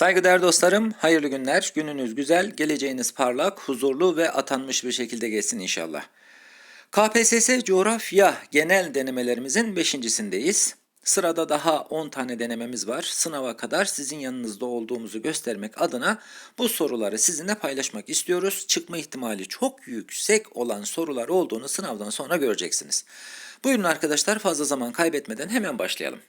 Saygıdeğer dostlarım, hayırlı günler. Gününüz güzel, geleceğiniz parlak, huzurlu ve atanmış bir şekilde geçsin inşallah. KPSS coğrafya genel denemelerimizin beşincisindeyiz. Sırada daha 10 tane denememiz var. Sınava kadar sizin yanınızda olduğumuzu göstermek adına bu soruları sizinle paylaşmak istiyoruz. Çıkma ihtimali çok yüksek olan sorular olduğunu sınavdan sonra göreceksiniz. Buyurun arkadaşlar fazla zaman kaybetmeden hemen başlayalım.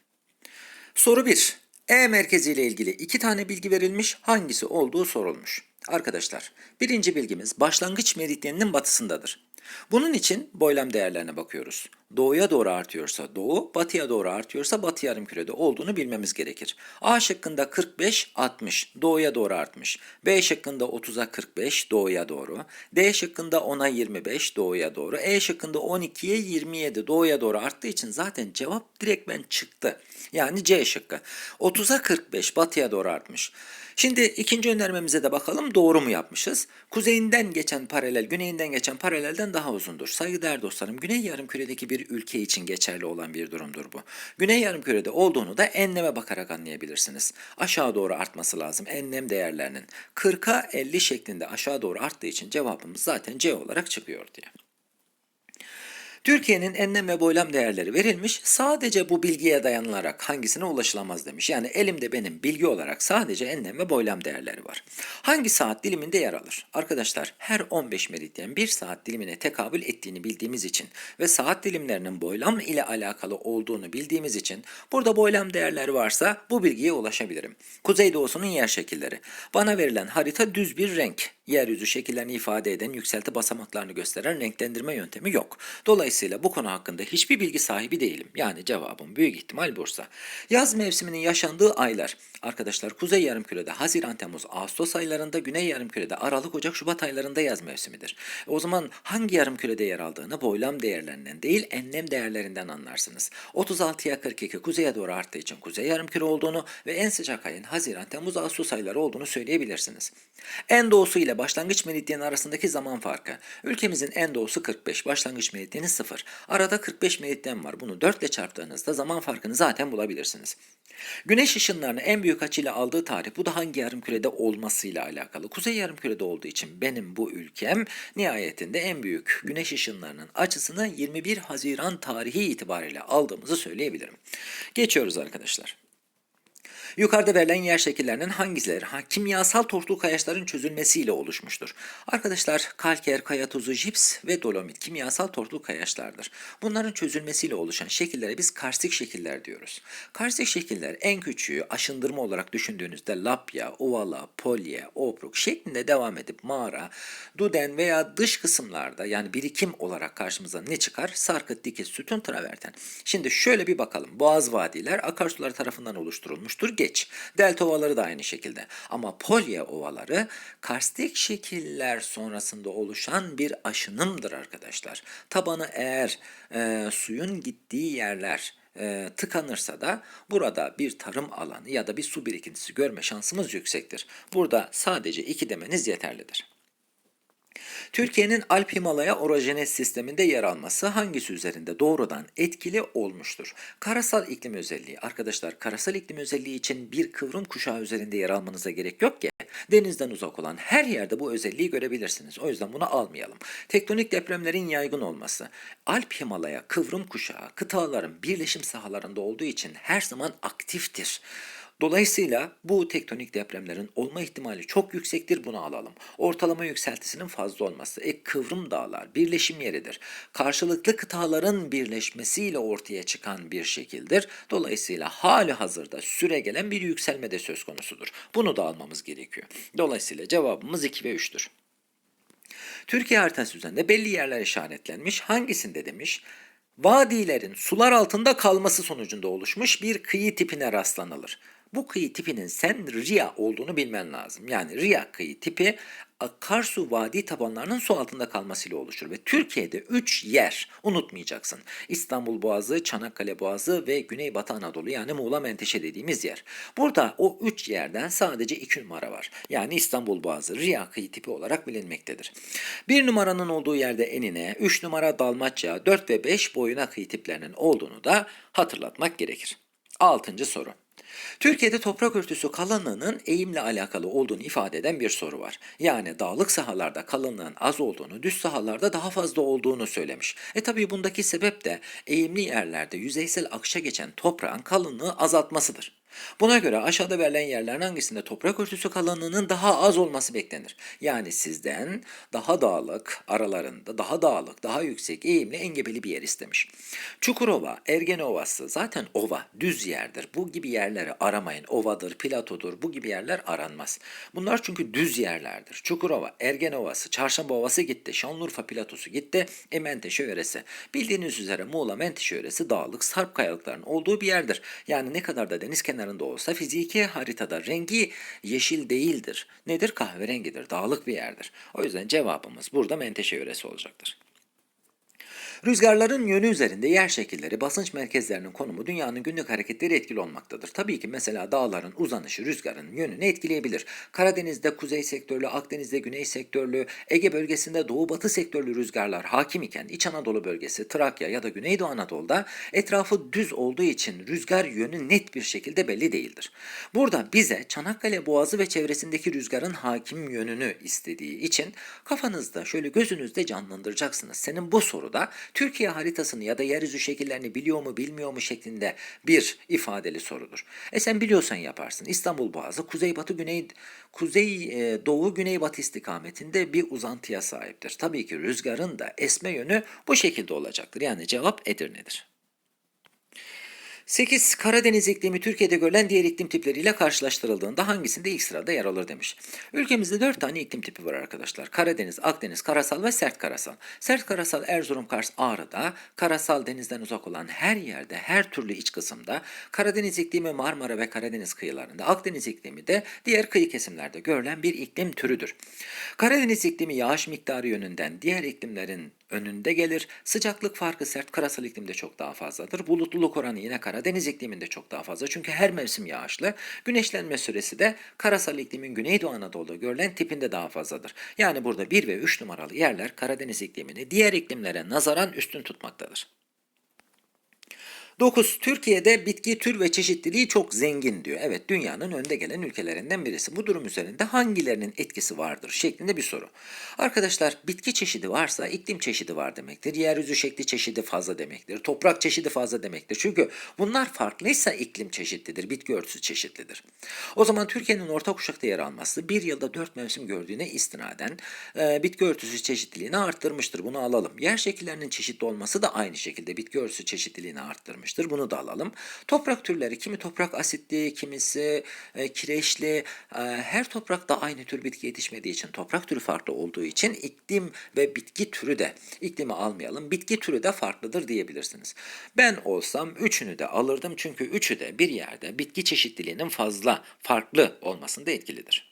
Soru 1. E merkezi ile ilgili iki tane bilgi verilmiş, hangisi olduğu sorulmuş. Arkadaşlar, birinci bilgimiz başlangıç meridyeninin batısındadır. Bunun için boylam değerlerine bakıyoruz. Doğuya doğru artıyorsa doğu, batıya doğru artıyorsa batı yarımkürede olduğunu bilmemiz gerekir. A şıkkında 45, 60, doğuya doğru artmış. B şıkkında 30'a 45, doğuya doğru. D şıkkında 10'a 25, doğuya doğru. E şıkkında 12'ye 27, doğuya doğru arttığı için zaten cevap direktmen çıktı. Yani C şıkkı. 30'a 45, batıya doğru artmış. Şimdi ikinci önermemize de bakalım doğru mu yapmışız? Kuzeyinden geçen paralel, güneyinden geçen paralelden daha uzundur. Saygıdeğer dostlarım, güney yarımküredeki bir ülke için geçerli olan bir durumdur bu. Güney yarımkürede olduğunu da enleme bakarak anlayabilirsiniz. Aşağı doğru artması lazım enlem değerlerinin. 40'a 50 şeklinde aşağı doğru arttığı için cevabımız zaten C olarak çıkıyor diye. Türkiye'nin enlem ve boylam değerleri verilmiş. Sadece bu bilgiye dayanılarak hangisine ulaşılamaz demiş. Yani elimde benim bilgi olarak sadece enlem ve boylam değerleri var. Hangi saat diliminde yer alır? Arkadaşlar her 15 meridyen bir saat dilimine tekabül ettiğini bildiğimiz için ve saat dilimlerinin boylam ile alakalı olduğunu bildiğimiz için burada boylam değerleri varsa bu bilgiye ulaşabilirim. Kuzeydoğusunun yer şekilleri. Bana verilen harita düz bir renk. Yeryüzü şekillerini ifade eden yükselti basamaklarını gösteren renklendirme yöntemi yok. Dolayısıyla bu konu hakkında hiçbir bilgi sahibi değilim. Yani cevabım büyük ihtimal Bursa. Yaz mevsiminin yaşandığı aylar. Arkadaşlar Kuzey Yarımküre'de Haziran, Temmuz, Ağustos aylarında, Güney Yarımküre'de Aralık, Ocak, Şubat aylarında yaz mevsimidir. O zaman hangi yarımkürede yer aldığını boylam değerlerinden değil enlem değerlerinden anlarsınız. 36'ya 42 kuzeye doğru arttığı için kuzey yarımküre olduğunu ve en sıcak ayın Haziran, Temmuz, Ağustos ayları olduğunu söyleyebilirsiniz. En doğusu ile başlangıç meridyeni arasındaki zaman farkı. Ülkemizin en doğusu 45, başlangıç meridyeni 0. Arada 45 meridyen var. Bunu 4 ile çarptığınızda zaman farkını zaten bulabilirsiniz. Güneş ışınlarını en büyük açıyla aldığı tarih bu da hangi yarımkürede olmasıyla alakalı. Kuzey yarımkürede olduğu için benim bu ülkem nihayetinde en büyük güneş ışınlarının açısını 21 Haziran tarihi itibariyle aldığımızı söyleyebilirim. Geçiyoruz arkadaşlar. Yukarıda verilen yer şekillerinin hangileri ha, kimyasal tortul kayaçların çözülmesiyle oluşmuştur? Arkadaşlar kalker, kaya tuzu, jips ve dolomit kimyasal tortul kayaçlardır. Bunların çözülmesiyle oluşan şekillere biz karstik şekiller diyoruz. Karstik şekiller en küçüğü aşındırma olarak düşündüğünüzde lapya, ovala, polye, obruk şeklinde devam edip mağara, duden veya dış kısımlarda yani birikim olarak karşımıza ne çıkar? Sarkıt, dikit, sütun, traverten. Şimdi şöyle bir bakalım. Boğaz vadiler akarsular tarafından oluşturulmuştur geç. Delta ovaları da aynı şekilde. Ama polye ovaları karstik şekiller sonrasında oluşan bir aşınımdır arkadaşlar. Tabanı eğer e, suyun gittiği yerler e, tıkanırsa da burada bir tarım alanı ya da bir su birikintisi görme şansımız yüksektir. Burada sadece iki demeniz yeterlidir. Türkiye'nin Alp Himalaya orojenez sisteminde yer alması hangisi üzerinde doğrudan etkili olmuştur? Karasal iklim özelliği. Arkadaşlar karasal iklim özelliği için bir kıvrım kuşağı üzerinde yer almanıza gerek yok ki. Denizden uzak olan her yerde bu özelliği görebilirsiniz. O yüzden bunu almayalım. Tektonik depremlerin yaygın olması. Alp Himalaya kıvrım kuşağı kıtaların birleşim sahalarında olduğu için her zaman aktiftir. Dolayısıyla bu tektonik depremlerin olma ihtimali çok yüksektir bunu alalım. Ortalama yükseltisinin fazla olması. E kıvrım dağlar birleşim yeridir. Karşılıklı kıtaların birleşmesiyle ortaya çıkan bir şekildir. Dolayısıyla hali hazırda süre gelen bir yükselme de söz konusudur. Bunu da almamız gerekiyor. Dolayısıyla cevabımız 2 ve 3'tür. Türkiye haritası üzerinde belli yerler işaretlenmiş. Hangisinde demiş? Vadilerin sular altında kalması sonucunda oluşmuş bir kıyı tipine rastlanılır. Bu kıyı tipinin sen Ria olduğunu bilmen lazım. Yani Ria kıyı tipi akarsu vadi tabanlarının su altında kalmasıyla oluşur ve Türkiye'de 3 yer unutmayacaksın. İstanbul Boğazı, Çanakkale Boğazı ve Güneybatı Anadolu yani Muğla Menteşe dediğimiz yer. Burada o 3 yerden sadece 2 numara var. Yani İstanbul Boğazı Riya kıyı tipi olarak bilinmektedir. 1 numaranın olduğu yerde enine, 3 numara Dalmatça, 4 ve 5 boyuna kıyı tiplerinin olduğunu da hatırlatmak gerekir. 6. soru. Türkiye'de toprak örtüsü kalınlığının eğimle alakalı olduğunu ifade eden bir soru var. Yani dağlık sahalarda kalınlığın az olduğunu, düz sahalarda daha fazla olduğunu söylemiş. E tabi bundaki sebep de eğimli yerlerde yüzeysel akışa geçen toprağın kalınlığı azaltmasıdır. Buna göre aşağıda verilen yerlerin hangisinde toprak örtüsü kalınlığının daha az olması beklenir? Yani sizden daha dağlık, aralarında daha dağlık, daha yüksek, eğimli, engebeli bir yer istemiş. Çukurova, Ergene Ovası zaten ova, düz yerdir. Bu gibi yerleri aramayın. Ovadır, platodur, bu gibi yerler aranmaz. Bunlar çünkü düz yerlerdir. Çukurova, Ergene Ovası, Çarşamba Ovası gitti, Şanlıurfa platosu gitti, e Menteşe yöresi. Bildiğiniz üzere Muğla Menteşe yöresi dağlık, sarp kayalıkların olduğu bir yerdir. Yani ne kadar da deniz kenarında olsa fiziki haritada rengi yeşil değildir. Nedir? Kahverengidir, dağlık bir yerdir. O yüzden cevabımız burada Menteşe yöresi olacaktır. Rüzgarların yönü üzerinde yer şekilleri, basınç merkezlerinin konumu dünyanın günlük hareketleri etkili olmaktadır. Tabii ki mesela dağların uzanışı rüzgarın yönünü etkileyebilir. Karadeniz'de kuzey sektörlü, Akdeniz'de güney sektörlü, Ege bölgesinde doğu batı sektörlü rüzgarlar hakim iken İç Anadolu bölgesi, Trakya ya da Güneydoğu Anadolu'da etrafı düz olduğu için rüzgar yönü net bir şekilde belli değildir. Burada bize Çanakkale Boğazı ve çevresindeki rüzgarın hakim yönünü istediği için kafanızda şöyle gözünüzde canlandıracaksınız. Senin bu soruda Türkiye haritasını ya da yeryüzü şekillerini biliyor mu bilmiyor mu şeklinde bir ifadeli sorudur. E sen biliyorsan yaparsın. İstanbul Boğazı kuzeybatı güney kuzey e, doğu güneybatı istikametinde bir uzantıya sahiptir. Tabii ki rüzgarın da esme yönü bu şekilde olacaktır. Yani cevap Edirne'dir. 8. Karadeniz iklimi Türkiye'de görülen diğer iklim tipleriyle karşılaştırıldığında hangisinde ilk sırada yer alır demiş. Ülkemizde 4 tane iklim tipi var arkadaşlar. Karadeniz, Akdeniz, karasal ve sert karasal. Sert karasal Erzurum, Kars, Ağrı'da, karasal denizden uzak olan her yerde, her türlü iç kısımda, Karadeniz iklimi Marmara ve Karadeniz kıyılarında, Akdeniz iklimi de diğer kıyı kesimlerde görülen bir iklim türüdür. Karadeniz iklimi yağış miktarı yönünden diğer iklimlerin önünde gelir. Sıcaklık farkı sert karasal iklimde çok daha fazladır. Bulutluluk oranı yine Karadeniz ikliminde çok daha fazla. Çünkü her mevsim yağışlı. Güneşlenme süresi de karasal iklimin Güneydoğu Anadolu'da görülen tipinde daha fazladır. Yani burada 1 ve 3 numaralı yerler Karadeniz iklimini diğer iklimlere nazaran üstün tutmaktadır. 9. Türkiye'de bitki tür ve çeşitliliği çok zengin diyor. Evet dünyanın önde gelen ülkelerinden birisi. Bu durum üzerinde hangilerinin etkisi vardır şeklinde bir soru. Arkadaşlar bitki çeşidi varsa iklim çeşidi var demektir. Yeryüzü şekli çeşidi fazla demektir. Toprak çeşidi fazla demektir. Çünkü bunlar farklıysa iklim çeşitlidir. Bitki örtüsü çeşitlidir. O zaman Türkiye'nin orta kuşakta yer alması bir yılda dört mevsim gördüğüne istinaden e, bitki örtüsü çeşitliliğini arttırmıştır. Bunu alalım. Yer şekillerinin çeşitli olması da aynı şekilde bitki örtüsü çeşitliliğini arttırmıştır. Bunu da alalım. Toprak türleri kimi toprak asitli, kimisi e, kireçli. E, her toprakta aynı tür bitki yetişmediği için toprak türü farklı olduğu için iklim ve bitki türü de iklimi almayalım. Bitki türü de farklıdır diyebilirsiniz. Ben olsam üçünü de alırdım çünkü üçü de bir yerde bitki çeşitliliğinin fazla farklı olmasında etkilidir.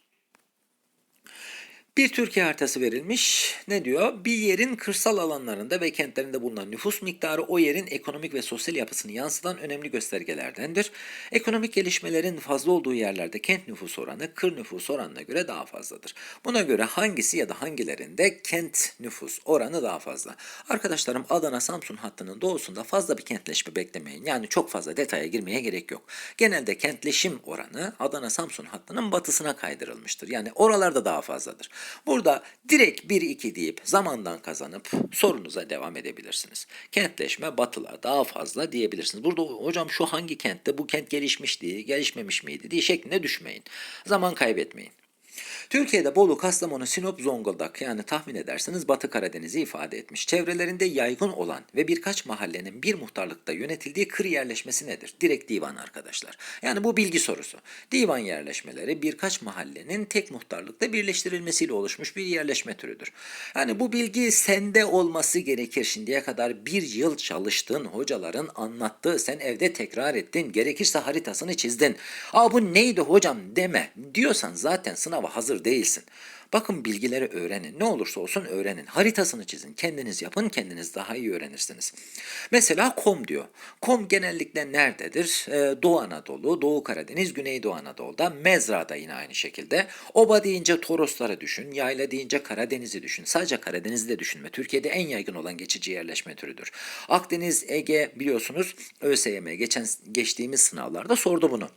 Bir Türkiye haritası verilmiş. Ne diyor? Bir yerin kırsal alanlarında ve kentlerinde bulunan nüfus miktarı o yerin ekonomik ve sosyal yapısını yansıtan önemli göstergelerdendir. Ekonomik gelişmelerin fazla olduğu yerlerde kent nüfus oranı kır nüfus oranına göre daha fazladır. Buna göre hangisi ya da hangilerinde kent nüfus oranı daha fazla? Arkadaşlarım Adana Samsun hattının doğusunda fazla bir kentleşme beklemeyin. Yani çok fazla detaya girmeye gerek yok. Genelde kentleşim oranı Adana Samsun hattının batısına kaydırılmıştır. Yani oralarda daha fazladır. Burada direkt 1-2 deyip zamandan kazanıp sorunuza devam edebilirsiniz. Kentleşme batıla daha fazla diyebilirsiniz. Burada hocam şu hangi kentte bu kent gelişmişti, gelişmemiş miydi diye şeklinde düşmeyin. Zaman kaybetmeyin. Türkiye'de Bolu, Kastamonu, Sinop, Zonguldak yani tahmin ederseniz Batı Karadeniz'i ifade etmiş. Çevrelerinde yaygın olan ve birkaç mahallenin bir muhtarlıkta yönetildiği kır yerleşmesi nedir? Direkt divan arkadaşlar. Yani bu bilgi sorusu. Divan yerleşmeleri birkaç mahallenin tek muhtarlıkta birleştirilmesiyle oluşmuş bir yerleşme türüdür. Yani bu bilgi sende olması gerekir. Şimdiye kadar bir yıl çalıştın, hocaların anlattığı, sen evde tekrar ettin, gerekirse haritasını çizdin. Aa bu neydi hocam deme diyorsan zaten sınava hazır değilsin. Bakın bilgileri öğrenin. Ne olursa olsun öğrenin. Haritasını çizin. Kendiniz yapın. Kendiniz daha iyi öğrenirsiniz. Mesela kom diyor. Kom genellikle nerededir? Ee, Doğu Anadolu, Doğu Karadeniz, Güneydoğu Anadolu'da. Mezra'da yine aynı şekilde. Oba deyince Torosları düşün. Yayla deyince Karadeniz'i düşün. Sadece Karadeniz'i de düşünme. Türkiye'de en yaygın olan geçici yerleşme türüdür. Akdeniz, Ege biliyorsunuz ÖSYM geçen geçtiğimiz sınavlarda sordu bunu.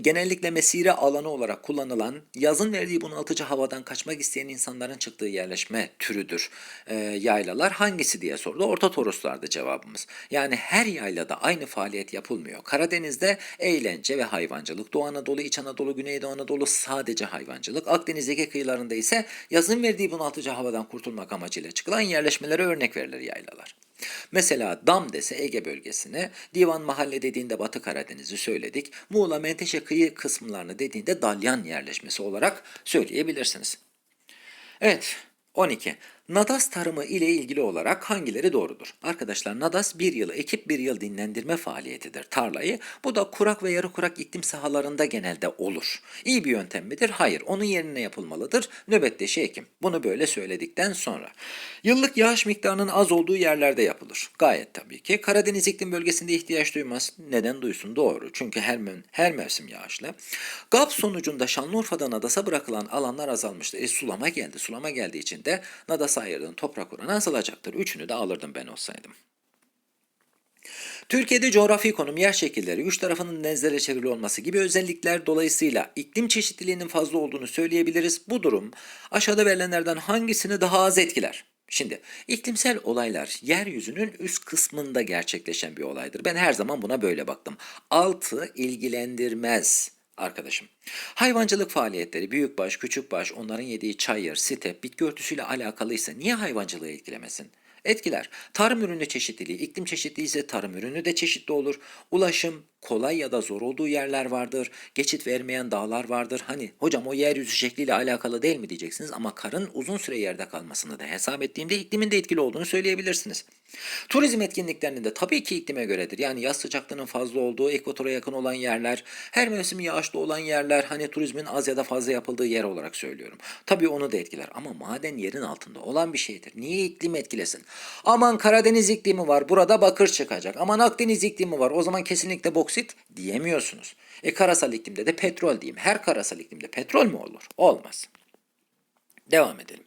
Genellikle mesire alanı olarak kullanılan, yazın verdiği bunaltıcı havadan kaçmak isteyen insanların çıktığı yerleşme türüdür e, yaylalar. Hangisi diye sordu. Orta Toroslardı cevabımız. Yani her yaylada aynı faaliyet yapılmıyor. Karadeniz'de eğlence ve hayvancılık, Doğu Anadolu, İç Anadolu, Güneydoğu Anadolu sadece hayvancılık, Akdeniz'deki kıyılarında ise yazın verdiği bunaltıcı havadan kurtulmak amacıyla çıkılan yerleşmelere örnek verilir yaylalar. Mesela Dam dese Ege bölgesine, Divan Mahalle dediğinde Batı Karadeniz'i söyledik. Muğla Menteşe kıyı kısımlarını dediğinde Dalyan yerleşmesi olarak söyleyebilirsiniz. Evet, 12. Nadas tarımı ile ilgili olarak hangileri doğrudur? Arkadaşlar Nadas bir yıl ekip bir yıl dinlendirme faaliyetidir tarlayı. Bu da kurak ve yarı kurak iklim sahalarında genelde olur. İyi bir yöntem midir? Hayır. Onun yerine yapılmalıdır. Nöbetleşi ekim. Bunu böyle söyledikten sonra. Yıllık yağış miktarının az olduğu yerlerde yapılır. Gayet tabii ki. Karadeniz iklim bölgesinde ihtiyaç duymaz. Neden duysun? Doğru. Çünkü her, her mevsim yağışlı. GAP sonucunda Şanlıurfa'da Nadas'a bırakılan alanlar azalmıştı. E sulama geldi. Sulama geldiği için de Nadas'a ayırdığın toprak oranı azalacaktır. Üçünü de alırdım ben olsaydım. Türkiye'de coğrafi konum, yer şekilleri, üç tarafının denizlere çevrili olması gibi özellikler dolayısıyla iklim çeşitliliğinin fazla olduğunu söyleyebiliriz. Bu durum aşağıda verilenlerden hangisini daha az etkiler? Şimdi iklimsel olaylar yeryüzünün üst kısmında gerçekleşen bir olaydır. Ben her zaman buna böyle baktım. Altı ilgilendirmez arkadaşım. Hayvancılık faaliyetleri büyükbaş, küçükbaş, onların yediği çayır, sitep, bitki örtüsüyle alakalıysa niye hayvancılığı etkilemesin? Etkiler. Tarım ürünü çeşitliliği, iklim çeşitliliği ise tarım ürünü de çeşitli olur. Ulaşım kolay ya da zor olduğu yerler vardır. Geçit vermeyen dağlar vardır. Hani hocam o yeryüzü şekliyle alakalı değil mi diyeceksiniz ama karın uzun süre yerde kalmasını da hesap ettiğimde iklimin de etkili olduğunu söyleyebilirsiniz. Turizm etkinliklerinin de tabii ki iklime göredir. Yani yaz sıcaklığının fazla olduğu, ekvatora yakın olan yerler, her mevsim yağışlı olan yerler, hani turizmin az ya da fazla yapıldığı yer olarak söylüyorum. Tabii onu da etkiler ama maden yerin altında olan bir şeydir. Niye iklim etkilesin? Aman Karadeniz iklimi var, burada bakır çıkacak. Aman Akdeniz iklimi var, o zaman kesinlikle boksit diyemiyorsunuz. E karasal iklimde de petrol diyeyim. Her karasal iklimde petrol mü olur? Olmaz. Devam edelim.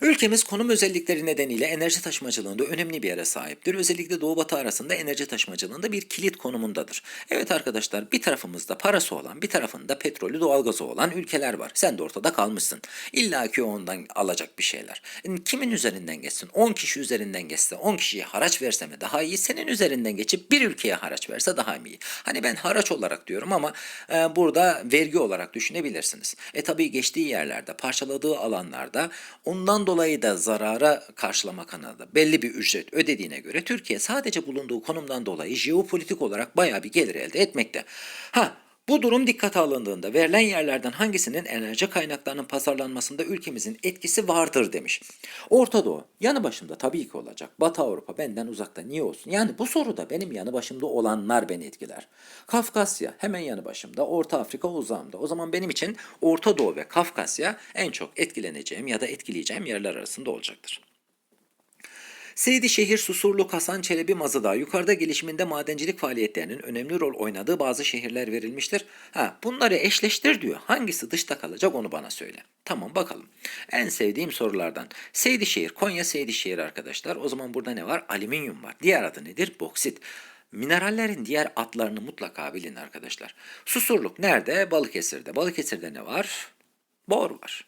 Ülkemiz konum özellikleri nedeniyle enerji taşımacılığında önemli bir yere sahiptir. Özellikle Doğu Batı arasında enerji taşımacılığında bir kilit konumundadır. Evet arkadaşlar bir tarafımızda parası olan bir tarafında petrolü doğalgazı olan ülkeler var. Sen de ortada kalmışsın. İlla ki ondan alacak bir şeyler. Yani kimin üzerinden geçsin? 10 kişi üzerinden geçse 10 kişiye haraç verse mi daha iyi? Senin üzerinden geçip bir ülkeye haraç verse daha iyi? Hani ben haraç olarak diyorum ama e, burada vergi olarak düşünebilirsiniz. E tabii geçtiği yerlerde, parçaladığı alanlarda ondan dolayı da zarara karşılama kanalında belli bir ücret ödediğine göre Türkiye sadece bulunduğu konumdan dolayı jeopolitik olarak bayağı bir gelir elde etmekte. Ha bu durum dikkate alındığında verilen yerlerden hangisinin enerji kaynaklarının pazarlanmasında ülkemizin etkisi vardır demiş. Orta Doğu yanı başımda tabii ki olacak. Batı Avrupa benden uzakta niye olsun? Yani bu soruda benim yanı başımda olanlar beni etkiler. Kafkasya hemen yanı başımda, Orta Afrika uzağımda. O zaman benim için Orta Doğu ve Kafkasya en çok etkileneceğim ya da etkileyeceğim yerler arasında olacaktır. Seydişehir, Susurluk, Hasan Çelebi, Mazıdağ yukarıda gelişiminde madencilik faaliyetlerinin önemli rol oynadığı bazı şehirler verilmiştir. Ha, bunları eşleştir diyor. Hangisi dışta kalacak onu bana söyle. Tamam bakalım. En sevdiğim sorulardan. Seydişehir, Konya Seydişehir arkadaşlar. O zaman burada ne var? Alüminyum var. Diğer adı nedir? Boksit. Minerallerin diğer adlarını mutlaka bilin arkadaşlar. Susurluk nerede? Balıkesir'de. Balıkesir'de ne var? Bor var.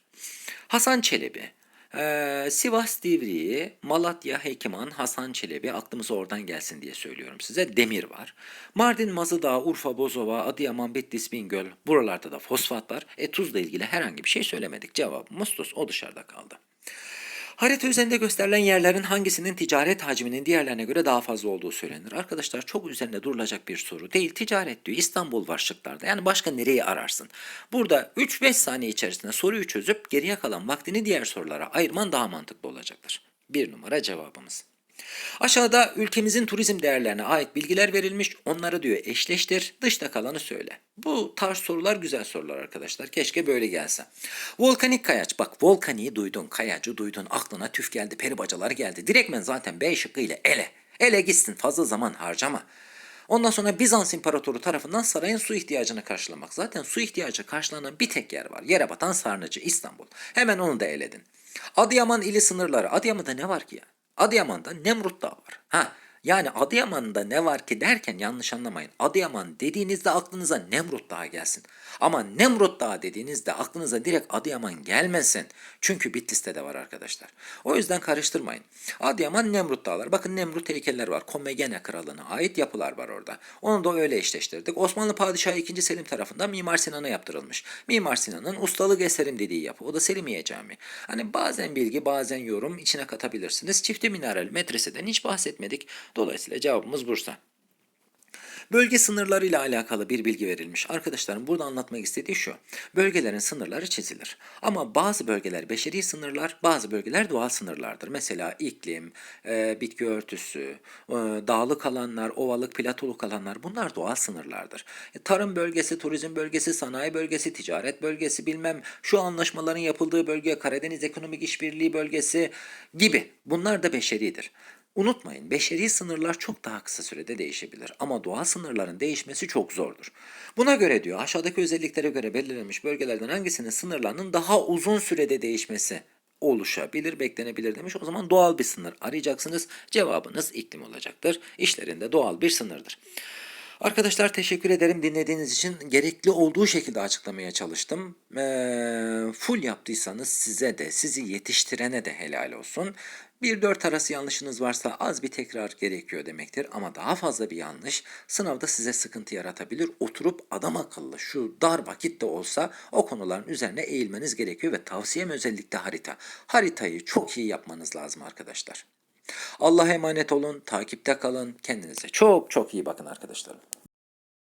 Hasan Çelebi. Ee, Sivas Divriği, Malatya Hekiman, Hasan Çelebi aklımıza oradan gelsin diye söylüyorum size. Demir var. Mardin, Mazıdağ, Urfa, Bozova, Adıyaman, Bitlis, Bingöl. Buralarda da fosfat var. E tuzla ilgili herhangi bir şey söylemedik. Cevabımız tuz. O dışarıda kaldı. Harita üzerinde gösterilen yerlerin hangisinin ticaret hacminin diğerlerine göre daha fazla olduğu söylenir. Arkadaşlar çok üzerinde durulacak bir soru değil. Ticaret diyor. İstanbul var. Yani başka nereyi ararsın? Burada 3-5 saniye içerisinde soruyu çözüp geriye kalan vaktini diğer sorulara ayırman daha mantıklı olacaktır. Bir numara cevabımız. Aşağıda ülkemizin turizm değerlerine ait bilgiler verilmiş. Onları diyor eşleştir, dışta kalanı söyle. Bu tarz sorular güzel sorular arkadaşlar. Keşke böyle gelse. Volkanik kayaç. Bak volkaniği duydun, kayacı duydun. Aklına tüf geldi, peri bacalar geldi. Direktmen zaten B şıkkıyla ele. Ele gitsin fazla zaman harcama. Ondan sonra Bizans İmparatoru tarafından sarayın su ihtiyacını karşılamak. Zaten su ihtiyacı karşılanan bir tek yer var. Yere batan Sarnıcı, İstanbul. Hemen onu da eledin. Adıyaman ili sınırları. Adıyaman'da ne var ki ya? Adıyaman'da Nemrut Dağı var. Ha, Yani Adıyaman'da ne var ki derken yanlış anlamayın. Adıyaman dediğinizde aklınıza Nemrut Dağı gelsin. Ama Nemrut Dağı dediğinizde aklınıza direkt Adıyaman gelmesin. Çünkü Bitlis'te de var arkadaşlar. O yüzden karıştırmayın. Adıyaman Nemrut Dağlar. Bakın Nemrut heykeller var. Komegene Kralığı'na ait yapılar var orada. Onu da öyle eşleştirdik. Osmanlı Padişahı 2. Selim tarafından Mimar Sinan'a yaptırılmış. Mimar Sinan'ın ustalık eserim dediği yapı. O da Selimiye Camii. Hani bazen bilgi bazen yorum içine katabilirsiniz. Çifte minareli medreseden hiç bahsetmedik. Dolayısıyla cevabımız Bursa. Bölge sınırlarıyla alakalı bir bilgi verilmiş. Arkadaşlarım burada anlatmak istediği şu. Bölgelerin sınırları çizilir. Ama bazı bölgeler beşeri sınırlar, bazı bölgeler doğal sınırlardır. Mesela iklim, e, bitki örtüsü, e, dağlık alanlar, ovalık, platoluk alanlar bunlar doğal sınırlardır. E, tarım bölgesi, turizm bölgesi, sanayi bölgesi, ticaret bölgesi bilmem şu anlaşmaların yapıldığı bölge, Karadeniz Ekonomik İşbirliği bölgesi gibi bunlar da beşeridir. Unutmayın beşeri sınırlar çok daha kısa sürede değişebilir ama doğal sınırların değişmesi çok zordur. Buna göre diyor aşağıdaki özelliklere göre belirlenmiş bölgelerden hangisinin sınırlarının daha uzun sürede değişmesi oluşabilir, beklenebilir demiş. O zaman doğal bir sınır arayacaksınız. Cevabınız iklim olacaktır. İşlerinde doğal bir sınırdır. Arkadaşlar teşekkür ederim dinlediğiniz için. Gerekli olduğu şekilde açıklamaya çalıştım. Ee, full yaptıysanız size de sizi yetiştirene de helal olsun. Bir dört arası yanlışınız varsa az bir tekrar gerekiyor demektir. Ama daha fazla bir yanlış sınavda size sıkıntı yaratabilir. Oturup adam akıllı şu dar vakitte olsa o konuların üzerine eğilmeniz gerekiyor. Ve tavsiyem özellikle harita. Haritayı çok iyi yapmanız lazım arkadaşlar. Allah'a emanet olun, takipte kalın, kendinize çok çok iyi bakın arkadaşlarım.